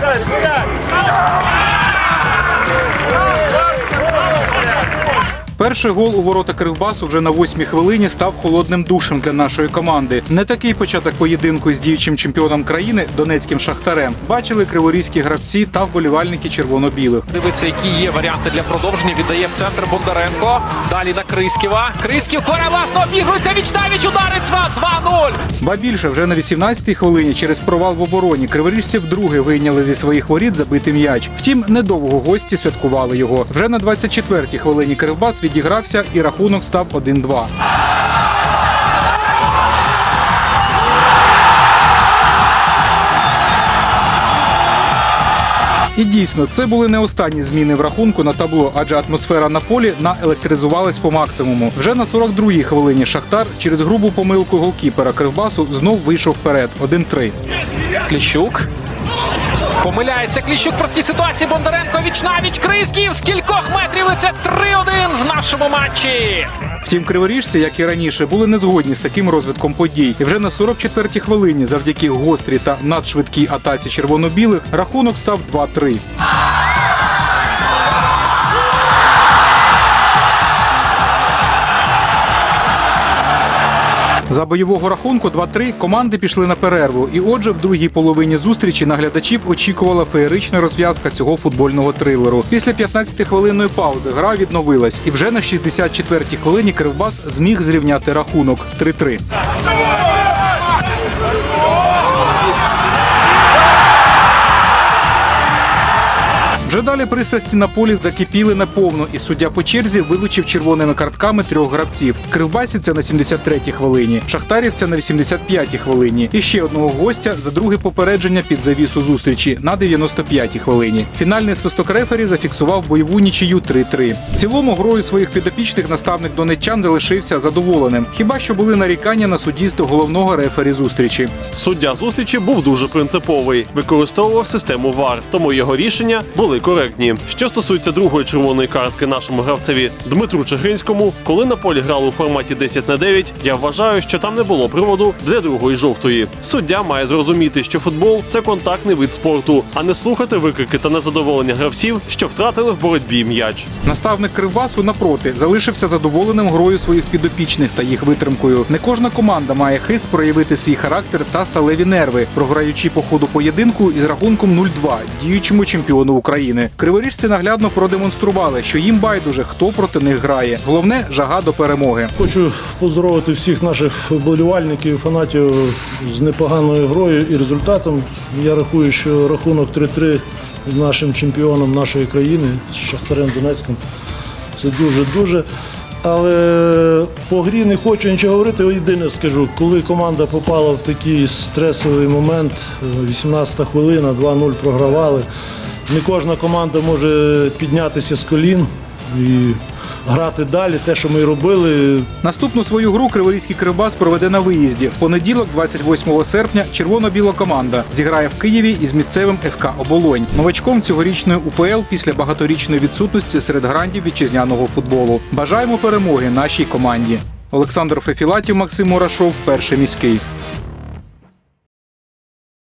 Good, good. Перший гол у ворота Кривбасу вже на восьмій хвилині став холодним душем для нашої команди. Не такий початок поєдинку з діючим чемпіоном країни Донецьким шахтарем бачили криворізькі гравці та вболівальники червоно-білих. Дивиться, які є варіанти для продовження. Віддає в центр Бондаренко. Далі на Крисківа. Крисків кореласно обігрується. Вічнавіч ударить Цват 2-0. Ба більше вже на 18-й хвилині через провал в обороні криворіжці вдруге вийняли зі своїх воріт забитий м'яч. Втім, недовго гості святкували його. Вже на 24-й хвилині Кривбас відігрався і рахунок став 1-2. І дійсно, це були не останні зміни в рахунку на табло, адже атмосфера на полі наелектризувалась по максимуму. Вже на 42-й хвилині Шахтар через грубу помилку голкіпера Кривбасу знов вийшов вперед 1-3. Кліщук. Помиляється Кліщук Прості ситуації. Бондаренко Вічнавіч. Крисків з кількох метрів. І це 3-1 в нашому матчі. Втім, криворіжці, як і раніше, були не згодні з таким розвитком подій. І вже на 44-й хвилині, завдяки гострій та надшвидкій атаці червоно-білих, рахунок став 2-3. За бойового рахунку 2-3 команди пішли на перерву. І отже, в другій половині зустрічі наглядачів очікувала феєрична розв'язка цього футбольного трилеру. Після 15-хвилинної паузи гра відновилась, і вже на 64-й хвилині Кривбас зміг зрівняти рахунок 3-3. Вже далі пристрасті на полі закипіли наповну, і суддя по черзі вилучив червоними картками трьох гравців: кривбасівця на 73-й хвилині, шахтарівця на 85-й хвилині і ще одного гостя за друге попередження під завісу зустрічі на 95-й хвилині. Фінальний свисток рефері зафіксував бойову нічию 3-3. В цілому грою своїх підопічних наставник донеччан залишився задоволеним. Хіба що були нарікання на суддівство головного рефері зустрічі. Суддя зустрічі був дуже принциповий, використовував систему ВАР, тому його рішення були коректні. Що стосується другої червоної картки нашому гравцеві Дмитру Чигинському, коли на полі грали у форматі 10 на 9, я вважаю, що там не було приводу для другої жовтої. Суддя має зрозуміти, що футбол це контактний вид спорту, а не слухати викрики та незадоволення гравців, що втратили в боротьбі м'яч. Наставник Кривбасу напроти залишився задоволеним грою своїх підопічних та їх витримкою. Не кожна команда має хист проявити свій характер та сталеві нерви, програючи по ходу поєдинку із рахунком 0-2 діючому чемпіону України. Криворіжці наглядно продемонстрували, що їм байдуже хто проти них грає. Головне жага до перемоги. Хочу поздоровити всіх наших вболівальників, фанатів з непоганою грою і результатом. Я рахую, що рахунок 3-3 з нашим чемпіоном нашої країни, з Шахтарем Донецьким. Це дуже-дуже. Але по грі не хочу нічого говорити. Єдине скажу, коли команда попала в такий стресовий момент, 18 хвилина, 2-0 програвали. Не кожна команда може піднятися з колін і грати далі. Те, що ми робили, Наступну свою гру Криворізький Кривбас проведе на виїзді. В понеділок, 28 серпня, червоно-біла команда зіграє в Києві із місцевим ФК Оболонь. Новачком цьогорічної УПЛ після багаторічної відсутності серед грандів вітчизняного футболу. Бажаємо перемоги нашій команді. Олександр Фефілатів, Максим Мурашов, перший міський.